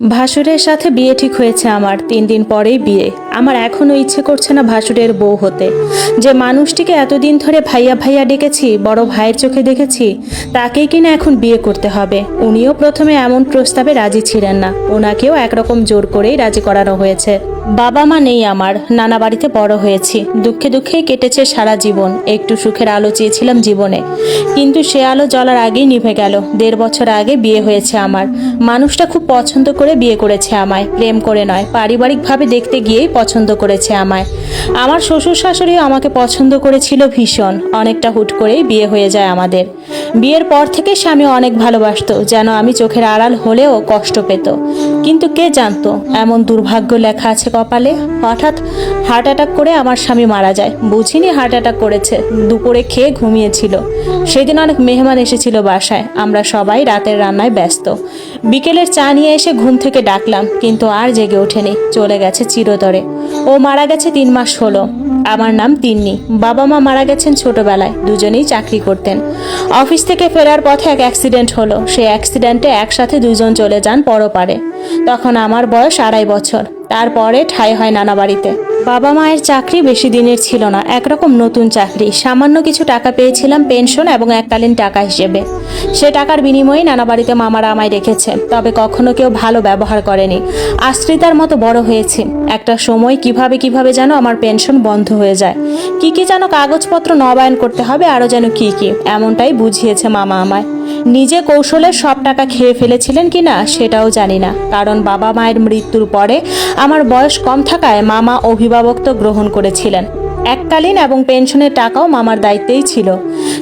ভাসুরের সাথে বিয়ে ঠিক হয়েছে আমার, তিন দিন পরেই বিয়ে। আমার এখনও ইচ্ছে করছে না ভাসুরের বউ হতে। যে মানুষটিকে এতদিন ধরে ভাইয়া ভাইয়া ডেকেছি, বড় ভাইয়ের চোখে দেখেছি, তাকেই কিনা এখন বিয়ে করতে হবে। উনিও প্রথমে এমন প্রস্তাবে রাজি ছিলেন না। ওনাকেও একরকম জোর করেই রাজি করানো হয়েছে। বাবা মা নেই আমার, নানা বাড়িতে বড় হয়েছি। দুঃখে দুঃখেই কেটেছে সারা জীবন। একটু সুখের আলো চেয়েছিলাম জীবনে। কিন্তু সে আলো জ্বলার আগেই নিভে গেল। দেড় বছর আগে বিয়ে হয়েছে আমার। মানুষটা খুব পছন্দ করে বিয়ে করেছে আমায়। প্রেম করে নয়, পারিবারিকভাবে দেখতে গিয়েই পছন্দ করেছে আমায়। আমার শ্বশুর শাশুড়িও আমাকে পছন্দ করেছিল ভীষণ। অনেকটা হুট করেই বিয়ে হয়ে যায় আমাদের। বিয়ের পর থেকে স্বামী অনেক ভালোবাসতো, যেন আমি চোখের আড়াল হলেও কষ্ট পেত। কিন্তু কে জানতো, এমন দুর্ভাগ্য লেখা আছে কপালে? হঠাৎ হার্ট অ্যাটাক করে আমার স্বামী মারা যায়। বুঝিনি হার্ট অ্যাটাক করেছে, দুপুরে খেয়ে ঘুমিয়েছিল। সেদিন অনেক মেহমান এসেছিল বাসায়, আমরা সবাই রাতের রান্নায় ব্যস্ত। বিকেলের চা নিয়ে এসে ঘুম থেকে ডাকলাম, কিন্তু আর জেগে ওঠেনি, চলে গেছে চিরতরে। ও মারা গেছে তিন মাস হলো। আমার নাম তিন্নি। বাবা মা মারা গেছেন ছোটবেলায়। দুজনেই চাকরি করতেন। অফিস থেকে ফেরার পথে এক অ্যাক্সিডেন্ট হলো। সেই অ্যাক্সিডেন্টে একসাথে দুজন চলে যান পরপারে। তখন আমার বয়স আড়াই বছর। তারপরে ঠাই হয় নানা বাড়িতে। বাবা মায়ের চাকরি বেশি দিনের ছিল না, একরকম নতুন চাকরি। সামান্য কিছু টাকা পেয়েছিলাম পেনশন এবং এককালীন টাকা হিসেবে। সে টাকার বিনিময়ে নানা বাড়িতে মামারা আমায় রেখেছে, তবে কখনো কেউ ভালো ব্যবহার করেনি। আশ্রিতার মতো বড় হয়েছি। একটা সময় কীভাবে কীভাবে যেন আমার পেনশন বন্ধ হয়ে যায়। কি কি যেন কাগজপত্র নবায়ন করতে হবে আরও যেন কি কি, এমনটাই বুঝিয়েছে মামা আমায়। নিজে কৌশলে সব টাকা খেয়ে ফেলেছিলেন কি না সেটাও জানি না। কারণ বাবা মায়ের মৃত্যুর পরে আমার বয়স কম থাকায় মামা অভিভাবকত্ব গ্রহণ করেছিলেন। এককালীন এবং পেনশনের টাকাও মামার দায়িত্বেই ছিল।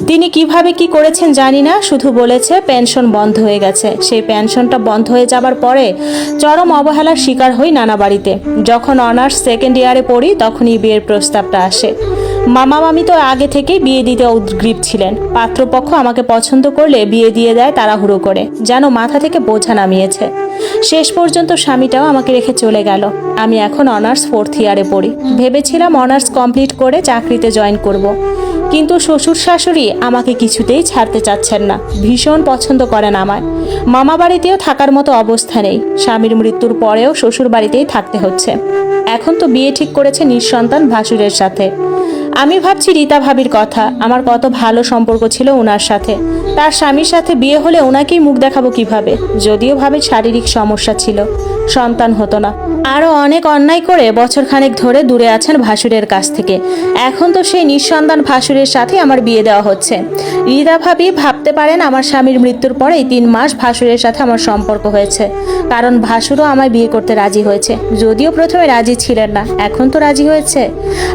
তিনি কীভাবে কি করেছেন জানি না, শুধু বলেছে পেনশন বন্ধ হয়ে গেছে। সেই পেনশনটা বন্ধ হয়ে যাবার পরে চরম অবহেলার শিকার হই নানা বাড়িতে। যখন অনার্স সেকেন্ড ইয়ারে পড়ি, তখনই বিয়ের প্রস্তাবটা আসে। মামা মামি তো আগে থেকেই বিয়ে দিতে উদ্গ্রীব ছিলেন। পাত্রপক্ষ আমাকে পছন্দ করলে বিয়ে দিয়ে দেয় তাড়াহুড়ো করে, যেন মাথা থেকে বোঝা নামিয়েছে। শেষ পর্যন্ত স্বামীটাও আমাকে রেখে চলে গেল। আমি এখন অনার্স ফোর্থ ইয়ারে পড়ি। ভেবেছিলাম অনার্স কমপ্লিট করে চাকরিতে জয়েন করব। কিন্তু শ্বশুর শাশুড়ি আমাকে কিছুতেই ছাড়তে চাচ্ছেন না। ভীষণ পছন্দ করেন আমায়। মামা বাড়িতেও থাকার মতো অবস্থা নেই। স্বামীর মৃত্যুর পরেও শ্বশুর বাড়িতেই থাকতে হচ্ছে। এখন তো বিয়ে ঠিক করেছে নিঃসন্তান ভাসুরের সাথে। আমি ভাবছি রীতা ভাবির কথা। আমার কত ভালো সম্পর্ক ছিল ওনার সাথে। তার স্বামীর সাথে বিয়ে হলে ওনাকেই মুখ দেখাবো কীভাবে? যদিও ভাবে শারীরিক সমস্যা ছিল। সন্তান হতো না। আরও অনেক অন্যায় করে বছরখানেক ধরে দূরে আছেন ভাসুরের কাছ থেকে। এখন তো সেই নিঃসন্তান ভাসুরের সাথে আমার বিয়ে দেওয়া হচ্ছে। রিদা ভাবি ভাবতে পারেন আমার স্বামীর মৃত্যুর পরেই তিন মাস ভাসুরের সাথে আমার সম্পর্ক হয়েছে। কারণ ভাসুরও আমায় বিয়ে করতে রাজি হয়েছে। যদিও প্রথমে রাজি ছিলেন না, এখন তো রাজি হয়েছে।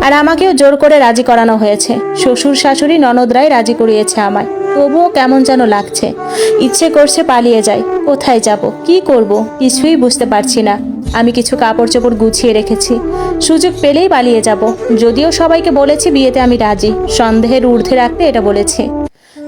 আর আমাকেও জোর করে রাজি করানো হয়েছে। শ্বশুর শাশুড়ি ননদরাই রাজি করিয়েছে আমায়। তবুও কেমন যেন লাগছে। ইচ্ছে করছে পালিয়ে যাই। কোথায় যাব? কি করব? কিছুই বুঝতে পারছি না। আমি কিছু কাপড় চোপড় গুছিয়ে রেখেছি। সুযোগ পেলেই পালিয়ে যাব। যদিও সবাইকে বলেছি বিয়েতে আমি রাজি। সন্দেহের ঊর্ধ্বে রাখতে এটা বলেছি।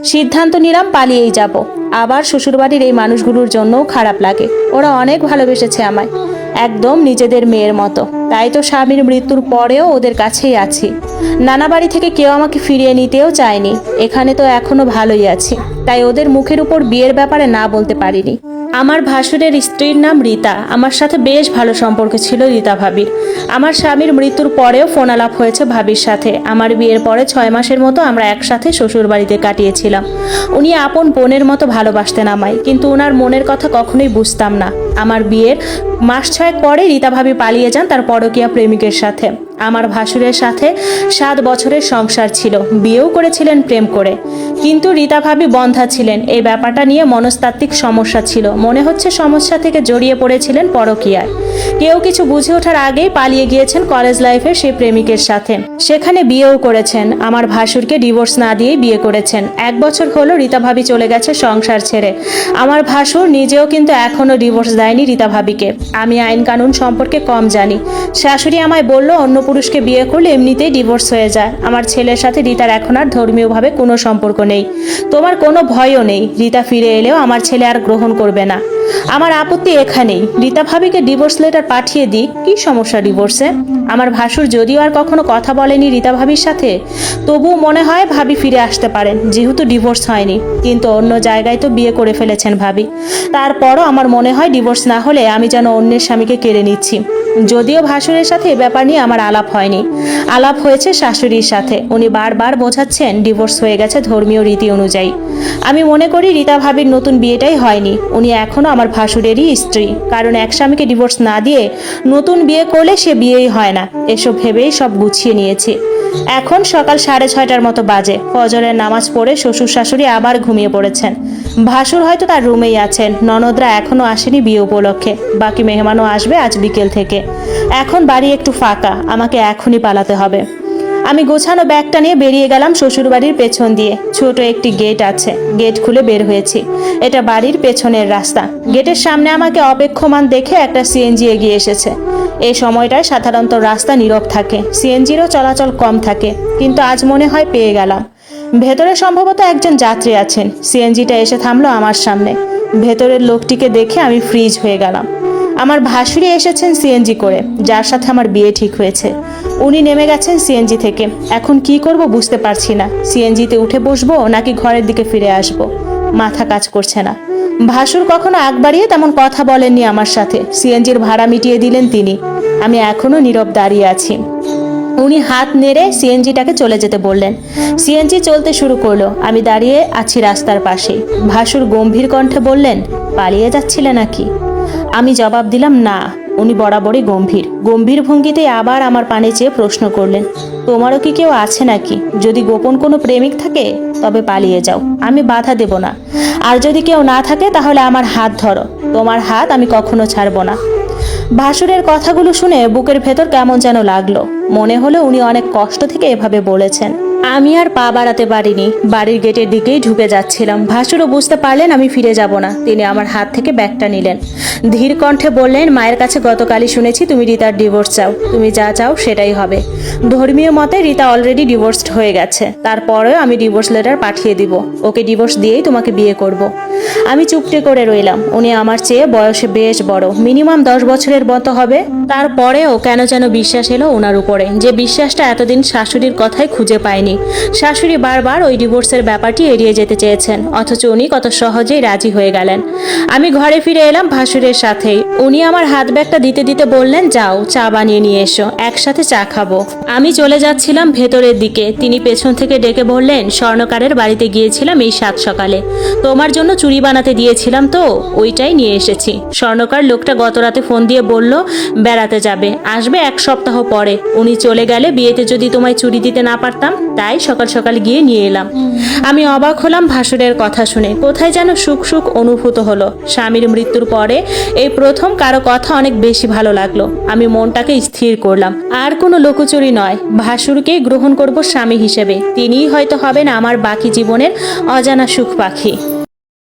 সিদ্ধান্ত নিলাম পালিয়েই যাব। আবার শ্বশুরবাড়ির এই মানুষগুলোর জন্যও খারাপ লাগে। ওরা অনেক ভালোবেসেছে আমায়। একদম নিজেদের মেয়ের মতো। তাই তো স্বামীর মৃত্যুর পরেও ওদের কাছেই আছি। নানা বাড়ি থেকে কেউ আমাকে ফিরিয়ে নিতেও চায়নি। এখানে তো এখনও ভালোই আছি। তাই ওদের মুখের উপর বিয়ের ব্যাপারে না বলতে পারিনি। আমার ভাসুরের স্ত্রীর নাম রীতা। আমার সাথে বেশ ভালো সম্পর্ক ছিল রীতা ভাবির। আমার স্বামীর মৃত্যুর পরেও ফোন আলাপ হয়েছে ভাবির সাথে। আমার বিয়ের পরে ছয় মাসের মতো আমরা একসাথে শ্বশুর বাড়িতে কাটিয়েছিলাম। উনি আপন বোনের মতো ভালোবাসতেন আমায়। কিন্তু ওনার মনের কথা কখনোই বুঝতাম না। আমার বিয়ের মাস ছয়েক পরে রীতা ভাবি পালিয়ে যান তার পরকীয়া প্রেমিকের সাথে। আমার ভাসুরের সাথে সাত বছরের সংসার ছিল। বিয়েও করেছিলেন প্রেম করে। কিন্তু রীতা ভাবি বন্ধা ছিলেন। এই ব্যাপারটা নিয়ে মনস্তাত্ত্বিক সমস্যা ছিল। মনে হচ্ছে সমস্যা থেকে জড়িয়ে পড়েছিলেন পরকীয়ায়। কেউ কিছু বুঝে ওঠার আগেই পালিয়ে গিয়েছেন কলেজ লাইফের সেই প্রেমিকের সাথে। সেখানে বিয়েও করেছেন। আমার ভাসুরকে ডিভোর্স না দিয়েই বিয়ে করেছেন। এক বছর হলো রীতা ভাবি চলে গেছে সংসার ছেড়ে। আমার ভাসুর নিজেও কিন্তু এখনও ডিভোর্স দেয়নি রীতা ভাবিকে। আমি আইন কানুন সম্পর্কে কম জানি। শাশুড়ি আমায় বলল, অন্য পরপুরুষকে বিয়ে করলে এমনিতেই ডিভোর্স হয়ে যায়। আমার ছেলের সাথে রীতার এখন আর ধর্মীয়ভাবে কোনো সম্পর্ক নেই। তোমার কোনো ভয়ও নেই। রীতা ফিরে এলেও আমার ছেলে আর গ্রহণ করবে না। আমার আপত্তি এখানেই। রীতা ভাবিকে ডিভোর্স লেটার পাঠিয়ে দিই। কি সমস্যা ডিভোর্সে আমার ভাসুর যদিও আর কখনো কথা বলেনি রীতা ভাবির সাথে, তবুও মনে হয় ভাবি ফিরে আসতে পারেন। যেহেতু ডিভোর্স হয়নি। কিন্তু অন্য জায়গায় তো বিয়ে করে ফেলেছেন ভাবি। তারপরও আমার মনে হয় ডিভোর্স না হলে আমি যেন অন্যের স্বামীকে কেড়ে নিচ্ছি। যদিও ভাসুরের সাথে এ ব্যাপার নিয়ে আমার আলাপ হয়নি। আলাপ হয়েছে শাশুড়ির সাথে। উনি বারবার বোঝাচ্ছেন ডিভোর্স হয়ে গেছে ধর্মীয় রীতি অনুযায়ী। আমি মনে করি রীতা ভাবির নতুন বিয়েটাই হয়নি। উনি এখনও আমার ভাসুরেরই স্ত্রী। কারণ এক স্বামীকে ডিভোর্স না দিয়ে নতুন বিয়ে করলে সে বিয়েই হয় না। এসব ভেবেই সব গুছিয়ে নিয়েছি। এখন সকাল সাড়ে ছয়টার মতো বাজে। ফজরের নামাজ পড়ে শ্বশুর শাশুড়ি আবার ঘুমিয়ে পড়েছেন। ভাসুর হয়তো তার রুমেই আছেন। ননদরা এখনও আসেনি বিয়ে উপলক্ষে। বাকি মেহমানও আসবে আজ বিকেল থেকে। এখন বাড়ি একটু ফাঁকা। আমাকে এখনই পালাতে হবে। আমি গোছানো ব্যাগটা নিয়ে বেরিয়ে গেলাম শ্বশুরবাড়ির পেছন দিয়ে। ছোট একটি গেট আছে। গেট খুলে বের হয়েছি। এটা বাড়ির পেছনের রাস্তা। গেটের সামনে আমাকে অপেক্ষমান দেখে একটা সিএনজি এগিয়ে এসেছে। এই সময়টায় সাধারণত রাস্তা নীরব থাকে। সিএনজিরও চলাচল কম থাকে। কিন্তু আজ মনে হয় পেয়ে গেলাম। ভেতরে সম্ভবত একজন যাত্রী আছেন। সিএনজিটা এসে থামলো আমার সামনে। ভেতরের লোকটিকে দেখে আমি ফ্রিজ হয়ে গেলাম। আমার ভাসুরি এসেছেন সিএনজি করে, যার সাথে আমার বিয়ে ঠিক হয়েছে। উনি নেমে গেছেন সিএনজি থেকে। এখন কি করব বুঝতে পারছি না। সিএনজিতে উঠে বসবো নাকি ঘরের দিকে ফিরে আসব? মাথা কাজ করছে না। ভাসুর কখনো আগ বাড়িয়ে তেমন কথা বলেননি আমার সাথে। সিএনজির ভাড়া মিটিয়ে দিলেন তিনি। আমি এখনও নীরব দাঁড়িয়ে আছি। উনি হাত নেড়ে সিএনজিটাকে চলে যেতে বললেন। সিএনজি চলতে শুরু করল। আমি দাঁড়িয়ে আছি রাস্তার পাশে ভাসুর গম্ভীর কণ্ঠে বললেন, পালিয়ে যাচ্ছিলে নাকি? আমি জবাব দিলাম, না। উনি বরাবরই গম্ভীর। গম্ভীর ভঙ্গিতে আবার আমার পানে চেয়ে প্রশ্ন করলেন, তোমারও কি কেউ আছে নাকি? যদি গোপন কোনো প্রেমিক থাকে, তবে পালিয়ে যাও। আমি বাধা দেব না। আর যদি কেউ না থাকে, তাহলে আমার হাত ধরো। তোমার হাত আমি কখনো ছাড়বো না। ভাসুরের কথাগুলো শুনে বুকের ভেতর কেমন যেন লাগল। মনে হলো উনি অনেক কষ্ট থেকে এভাবে বলেছেন। আমি আর পা বাড়াতে পারিনি। বাড়ির গেটের দিকেই ঢুকে যাচ্ছিলাম। ভাসুরও বুঝতে পারলেন আমি ফিরে যাব না। তিনি আমার হাত থেকে ব্যাগটা নিলেন। ধীর কণ্ঠে বললেন, মায়ের কাছে গতকালই শুনেছি তুমি রিতার ডিভোর্স চাও। তুমি যা চাও সেটাই হবে। ধর্মীয় মতে রিতা অলরেডি ডিভোর্সড হয়ে গেছে। তারপরেও আমি ডিভোর্স লেটার পাঠিয়ে দিব। ওকে ডিভোর্স দিয়েই তোমাকে বিয়ে করব। আমি চুপটি করে রইলাম। উনি আমার চেয়ে বয়সে বেশ বড়। মিনিমাম দশ বছরের মতো হবে। তারপরেও কেন যেন বিশ্বাস এলো ওনার উপরে। যে বিশ্বাসটা এতদিন শাশুড়ির কথাই খুঁজে পায়নি। শাশুড়ি বারবার ওই ডিভোর্সের ব্যাপারটি এড়িয়ে যেতে চেয়েছেন, অথচ উনি কত সহজেই রাজি হয়ে গেলেন। আমি ঘরে ফিরে এলাম ভাসুরের সাথেই। উনি আমার হাত ব্যাগটা দিতে দিতে বললেন, যাও, চা বানিয়ে নিয়ে এসো, একসাথে চা খাব। আমি চলে যাচ্ছিলাম ভেতরের দিকে। তিনি পেছন থেকে ডেকে বললেন, স্বর্ণকারের বাড়িতে গিয়েছিলাম এই সাত সকালে। তোমার জন্য চুরি বানাতে দিয়েছিলাম তো, ওইটাই নিয়ে এসেছি। স্বর্ণকার লোকটা গত রাতে ফোন দিয়ে বলল, বেড়াতে যাবে, আসবে এক সপ্তাহ পরে। উনি চলে গেলে বিয়েতে যদি তোমায় চুরি দিতে না পারতাম তাই সকাল সকাল গিয়ে নিয়ে এলাম। আমি অবাক হলাম ভাসুরের কথা শুনে। কোথায় যেন সুখ সুখ অনুভূত হলো। স্বামীর মৃত্যুর পরে এই প্রথম কারও কথা অনেক বেশি ভালো লাগল। আমি মনটাকে স্থির করলাম। আর কোনো লোকচুরি নয়। ভাসুরকে গ্রহণ করব স্বামী হিসেবে। তিনিই হয়তো হবেন আমার বাকি জীবনের অজানা সুখ পাখি।